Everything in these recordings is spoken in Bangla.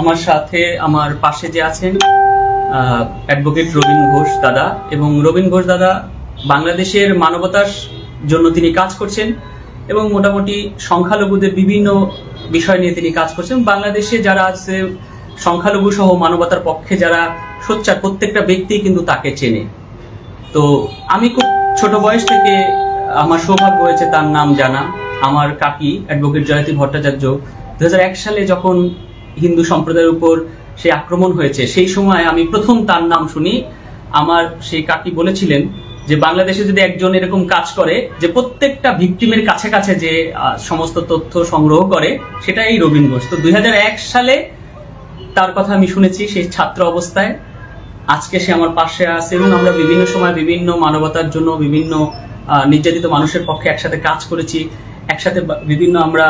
আমার সাথে আমার পাশে যে আছেন অ্যাডভোকেট রবীন ঘোষ দাদা এবং রবীন ঘোষ দাদা বাংলাদেশের মানবতার জন্য তিনি কাজ করছেন এবং মোটামুটি সংখ্যালঘুদের বিভিন্ন বিষয় নিয়ে তিনি কাজ করছেন। বাংলাদেশে যারা আছে, সংখ্যালঘু সহ মানবতার পক্ষে যারা সোচ্চার, প্রত্যেকটা ব্যক্তি কিন্তু তাকে চেনে। তো আমি খুব ছোট বয়স থেকে আমার সৌভাগ্য হয়েছে তার নাম জানা। আমার কাকি অ্যাডভোকেট জয়তী ভট্টাচার্য দু হাজার এক সালে যখন হিন্দু সম্প্রদায়ের উপর সেই আক্রমণ হয়েছে। সেই সময় আমি প্রথম তার নাম শুনি। আমার সেই কাকি বলেছিলেন যে, বাংলাদেশে যদি একজন এরকম কাজ করে যে প্রত্যেকটা ভিকটিমের কাছে কাছে যে সমস্ত তথ্য সংগ্রহ করে, সেটাই রবীন ঘোষ। তো দুই হাজার এক সালে তার কথা আমি শুনেছি সেই ছাত্র অবস্থায়। আজকে সে আমার পাশে আছে এবং আমরা বিভিন্ন সময় বিভিন্ন মানবতার জন্য বিভিন্ন নির্যাতিত মানুষের পক্ষে একসাথে কাজ করেছি। একসাথে বিভিন্ন আমরা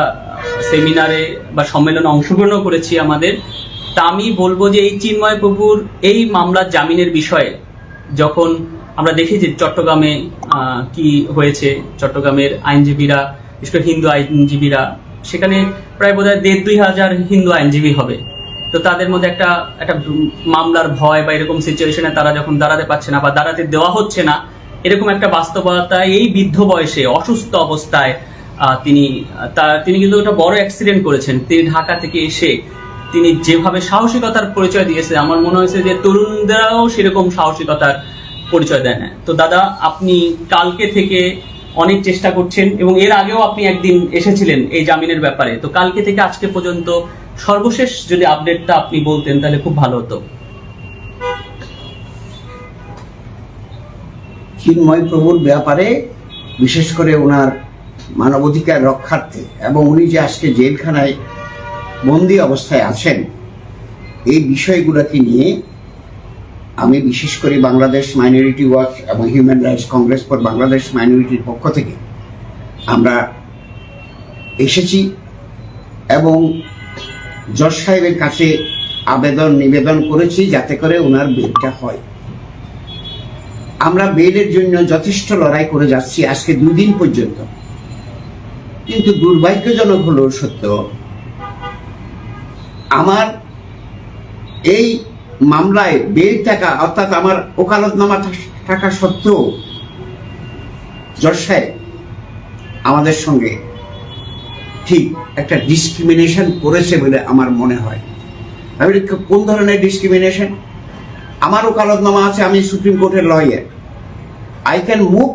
সেমিনারে বা সম্মেলনে অংশগ্রহণও করেছি আমাদের। তা আমি বলব যে এই চিন্ময় প্রভুর এই মামলার জামিনের বিষয়ে যখন আমরা দেখি যে চট্টগ্রামে কি হয়েছে, চট্টগ্রামের আইনজীবীরা, বিশেষ করে হিন্দু আইনজীবীরা, সেখানে প্রায় বোধ হয় দেড় দুই হাজার হিন্দু আইনজীবী হবে। তো তাদের মধ্যে একটা একটা মামলার ভয় বা এরকম সিচুয়েশনে তারা যখন দাঁড়াতে পারছে না বা দাঁড়াতে দেওয়া হচ্ছে না, এরকম একটা বাস্তবতা এই বৃদ্ধ বয়সে, অসুস্থ অবস্থায় তিনি তিনি কিন্তু একটা বড় অ্যাক্সিডেন্ট করেছেন। তিনি ঢাকা থেকে এসে তিনি যেভাবে সাহসিকতার পরিচয় দিয়েছে, আমার মনে হয়েছে যে তরুণদেরাও সেরকম সাহসিকতার পরিচয় দেয় না। তো দাদা, আপনি কালকে থেকে অনেক চেষ্টা করছেন এবং এর আগেও আপনি একদিন এসেছিলেন এই জামিনের ব্যাপারে। তো কালকে থেকে আজকে পর্যন্ত সর্বশেষ যদি আপডেটটা আপনি বলতেন, তাহলে খুব ভালো হতো। চিন্ময় প্রভুর ব্যাপারে, বিশেষ করে ওনার মানবাধিকার রক্ষার্থে এবং উনি যে আজকে জেলখানায় বন্দি অবস্থায় আছেন, এই বিষয়গুলোকে নিয়ে আমি বিশেষ করে বাংলাদেশ মাইনরিটি ওয়াচ এবং human rights congress for Bangladesh মাইনরিটির পক্ষ থেকে আমরা এসেছি এবং জজ সাহেবের কাছে আবেদন, নিবেদন করেছি যাতে করে ওনার বেলটা হয়। আমরা বেলের জন্য যথেষ্ট লড়াই করে যাচ্ছি আজকে দুই দিন পর্যন্ত। কিন্তু দুর্ভাগ্যজনক হলো সত্য। আমার এই মামলায় বেল টাকা অর্থাৎ আমার ওকালতনামা থাকা সত্ত্বেও জজ আমাদের সঙ্গে ঠিক একটা ডিসক্রিমিনেশন করেছে বলে আমার মনে হয়। আমি কোন ধরনের ডিসক্রিমিনেশন আমার ওকালতনামা আছে, আমি সুপ্রিম কোর্টের lawyer I can move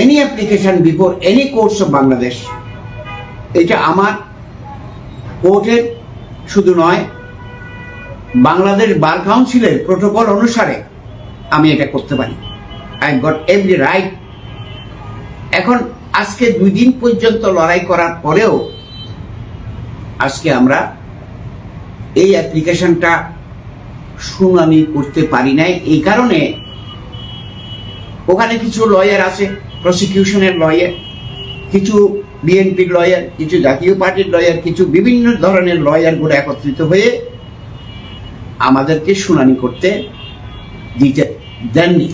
any application before any courts of Bangladesh এটা আমার কোর্টের শুধু নয় বাংলাদেশ বার কাউন্সিলের প্রোটোকল অনুসারে আমি এটা করতে পারি। আই গট এভরি রাইট এখন আজকে দুই দিন পর্যন্ত লড়াই করার পরেও আজকে আমরা এই অ্যাপ্লিকেশনটা শুনানি করতে পারি নাই। এই কারণে ওখানে কিছু লয়ার আছে। প্রসিকিউশনের লয়ার কিছু বিএনপির লয়ার কিছু জাতীয় পার্টির লয়ার কিছু বিভিন্ন ধরনের লয়ারগুলো একত্রিত হয়ে আমাদেরকে শুনানি করতে দিতে দেননি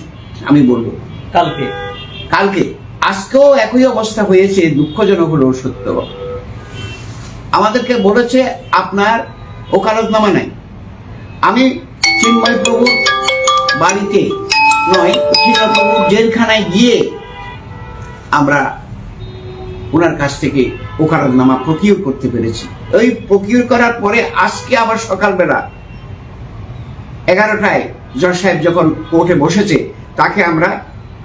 আমি বলব। কালকে? কালকে। আজকেও একই অবস্থা হয়েছে দুঃখজনক হলেও সত্য। আমাদেরকে বলেছে আপনার ওকালতনামা নাই। আমি চিন্ময় প্রভুর বাড়িতে নয় চিন্ময় প্রভুর জেলখানায় গিয়ে আমরা ওনার কাছ থেকে ওকালতনামা প্রকিউর করতে পেরেছি। ওই প্রকিউর করার পরে আজকে আবার সকালবেলা এগারোটায় জজ সাহেব যখন কোর্টে বসেছে, তাকে আমরা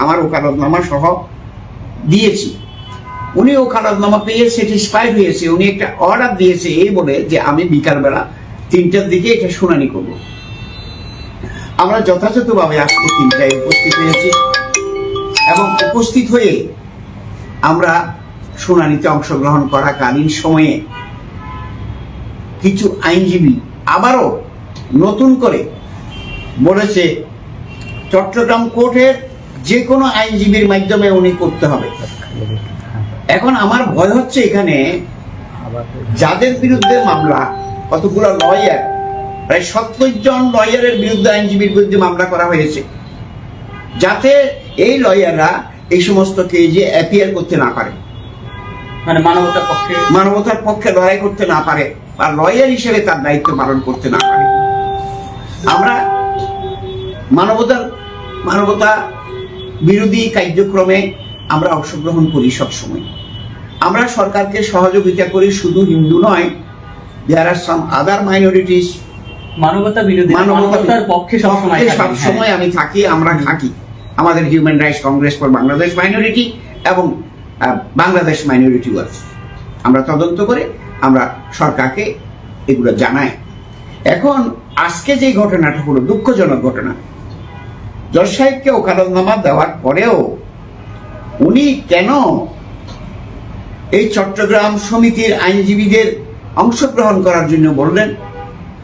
আমার ওকালতনামা সহ দিয়েছি। উনি ওকালতনামা পেয়ে স্যাটিসফাইড হয়েছে। উনি একটা অর্ডার দিয়েছে এই বলে যে আমি বিকালবেলা তিনটার দিকে এটা শুনানি করব। আমরা যথাযথভাবে আজকে তিনটায় উপস্থিত হয়েছি এবং উপস্থিত হয়ে আমরা শুনানিতে অংশগ্রহণ করাকালীন সময়ে কিছু আইনজীবী আবারও নতুন করে বলেছে, চট্টগ্রাম কোর্টের যে কোনো আইনজীবীর মাধ্যমে উনি করতে হবে। এখন আমার ভয় হচ্ছে এখানে যাদের বিরুদ্ধে মামলা, কতগুলো লয়ার, প্রায় সত্তর জন লয়ারের বিরুদ্ধে আইনজীবীর বিরুদ্ধে মামলা করা হয়েছে। যাতে এই লয়াররা এই সমস্ত কেজে অ্যাপিয়ার করতে না পারে। মানে মানবতার পক্ষে? মানবতার পক্ষে লড়াই করতে না পারে বা লয়ার হিসেবে তার দায়িত্ব পালন করতে না পারে। আমরা মানবতার মানবতা বিরোধী কার্যক্রমে আমরা অংশগ্রহণ করি সবসময়। আমরা সরকারকে সহযোগিতা করি শুধু হিন্দু নয় দেয়ার আর সাম আদার মাইনরিটিস মানবতা বিরোধী মানবতার পক্ষে সবসময় হ্যাঁ। সবসময় আমি থাকি আমরা থাকি। আমাদের human rights congress for Bangladesh minority এবং বাংলাদেশ মাইনরিটি ওয়ার্ক আমরা তদন্ত করে আমরা সরকারকে এগুলো জানাই। এখন আজকে যে ঘটনাটা হলো, দুঃখজনক ঘটনা। জজ সাহেবকে ওকালতনামা দেওয়ার পরেও উনি কেন এই চট্টগ্রাম সমিতির আইনজীবীদের অংশগ্রহণ করার জন্য বললেন?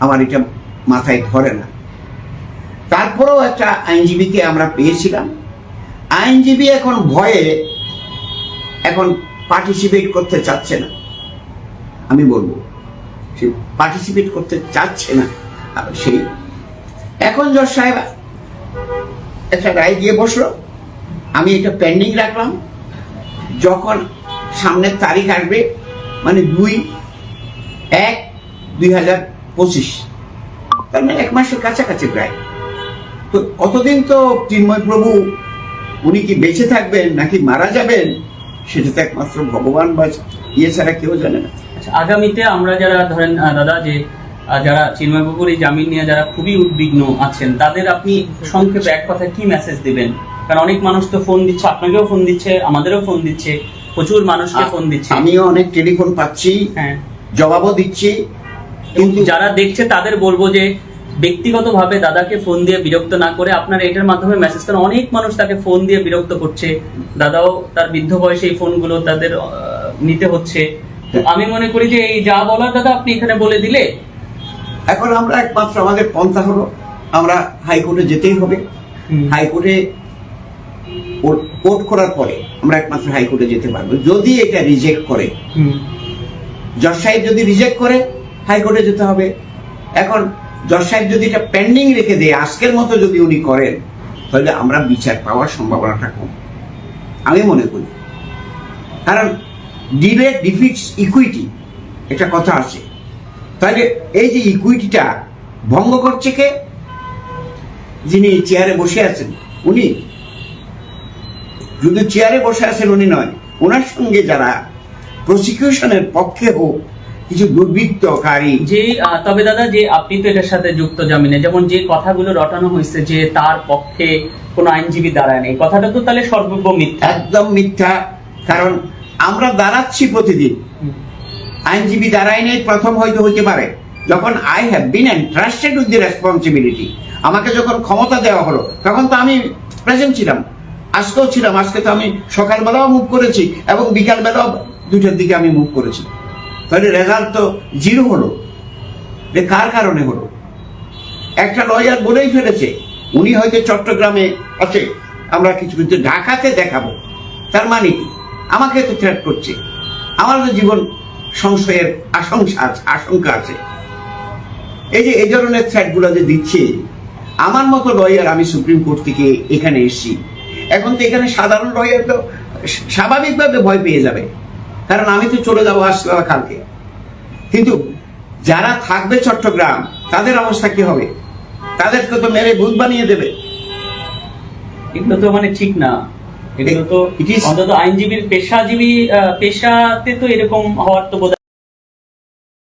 আমার এটা মাথায় ধরে না। তারপরেও একটা আইনজীবীকে আমরা পেয়েছিলাম। আইনজীবী এখন ভয়ে এখন পার্টিসিপেট করতে চাচ্ছে না। আমি বলব, সে পার্টিসিপেট করতে চাচ্ছে না। সেই, এখন জজ সাহেব একটা রায় দিয়ে বসল। আমি এটা পেন্ডিং রাখলাম। যখন সামনের তারিখ আসবে মানে দুই, এক, দুই হাজার পঁচিশ, তার মানে এক মাসের কাছাকাছি প্রায়। তো অতদিন তো চিন্ময় প্রভু উনি কি বেঁচে থাকবেন নাকি মারা যাবেন? সেটা তো একমাত্র ভগবান বা ইয়ে ছাড়া কেউ জানে না। আচ্ছা, আগামীতে আমরা যারা ধরেন দাদা যে যারা চিন্ময়বাবুর এই জামিন নিয়ে যারা খুবই উদ্বিগ্ন আছেন তাদের আপনি সংক্ষেপে এক কথা কি মেসেজ দিবেন? কারণ অনেক মানুষ তো ফোন দিচ্ছে আপনাকেও ফোন দিচ্ছে আমাদেরও ফোন দিচ্ছে প্রচুর মানুষকে ফোন দিচ্ছে। আমিও অনেক টেলিফোন পাচ্ছি হ্যাঁ। জবাবও দিচ্ছি কিন্তু যারা দেখছে তাদের বলব যে ব্যক্তিগতভাবে দাদাকে ফোন দিয়ে বিরক্ত না করে আপনার এটার মাধ্যমে মেসেজ করেন অনেক মানুষ তাকে ফোন দিয়ে বিরক্ত করছে। দাদাও তার বৃদ্ধ বয়সে এই ফোনগুলো তাদের নিতে হচ্ছে। তো আমি মনে করি যে এই যা বলার দাদা আপনি এখানে বলে দিলে। এখন আমরা একমাত্র আমাদের পন্থা হলো আমরা হাইকোর্টে যেতেই হবে। হাইকোর্টে কোর্ট করার পরে আমরা একমাত্র হাইকোর্টে যেতে পারব। যদি এটা রিজেক্ট করে হুম। জজ সাহেব যদি রিজেক্ট করে হাইকোর্টে যেতে হবে। এখন জজ সাহেব যদি এটা পেন্ডিং রেখে দেয়, আজকের মতো যদি উনি করেন, তাহলে আমরা বিচার পাওয়ার সম্ভাবনাটা কম। আমি মনে করি। কারণ ডিলে ডিফিটস ইকুইটি একটা কথা আছে। তাহলে এই যে ইকুইটিটা ভঙ্গ করছে কে? যিনি চেয়ারে বসে আছেন, উনি। শুধু চেয়ারে বসে আছেন, উনি নয়। ওনার সঙ্গে যারা প্রসিকিউশনের পক্ষে হোক কিছু দুর্বৃত্তকারী। যে তবে দাদা যে আপনি তো এটার সাথে যুক্ত জামিনে যেমন যে কথাগুলো রটানো হয়েছে যে তার পক্ষে কোনো আইনজীবী দাঁড়ায় নেই কথাটা তো তাহলে সর্বব্য মিথ্যা। একদম মিথ্যা কারণ আমরা দাঁড়াচ্ছি প্রতিদিন। আইনজীবী দাঁড়ায় নেই প্রথম হয়তো হইতে পারে। যখন I have been entrusted with the responsibility আমাকে যখন ক্ষমতা দেওয়া হলো তখন তো আমি প্রেজেন্ট ছিলাম। আজকেও ছিলাম আজকে তো আমি সকালবেলাও মুভ করেছি এবং বিকালবেলাও দুইটার দিকে আমি মুভ করেছি। তাহলে রেজাল্ট তো জিরো হলো। যে কার কারণে হলো? একটা লয়ার বলেই ফেলেছে, উনি হয়তো চট্টগ্রামে আছে, আমরা কিছু কিছু ঢাকাতে দেখাবো। তার মানে কি? আমাকে তো থ্রেট করছে। আমার তো জীবন সংশয়ের আশঙ্কা আছে আশঙ্কা আছে। এই যে এই ধরনের থ্রেটগুলো যে দিচ্ছে, আমার মতো লয়ার আমি সুপ্রিম কোর্ট থেকে এখানে এসেছি। এখন তো এখানে সাধারণ লয়ার তো স্বাভাবিকভাবে ভয় পেয়ে যাবে। কারণ আমি তো চলে যাব আসলে কালকে। কিন্তু যারা থাকবে চট্টগ্রাম তাদের অবস্থা কি হবে? তাদেরকে তো মেরে ভূত বানিয়ে দেবে। এগুলো তো মানে ঠিক না। এগুলো তো অন্তত আইনজীবীর পেশাজীবী পেশাতে তো এরকম হওয়ার তো বোধ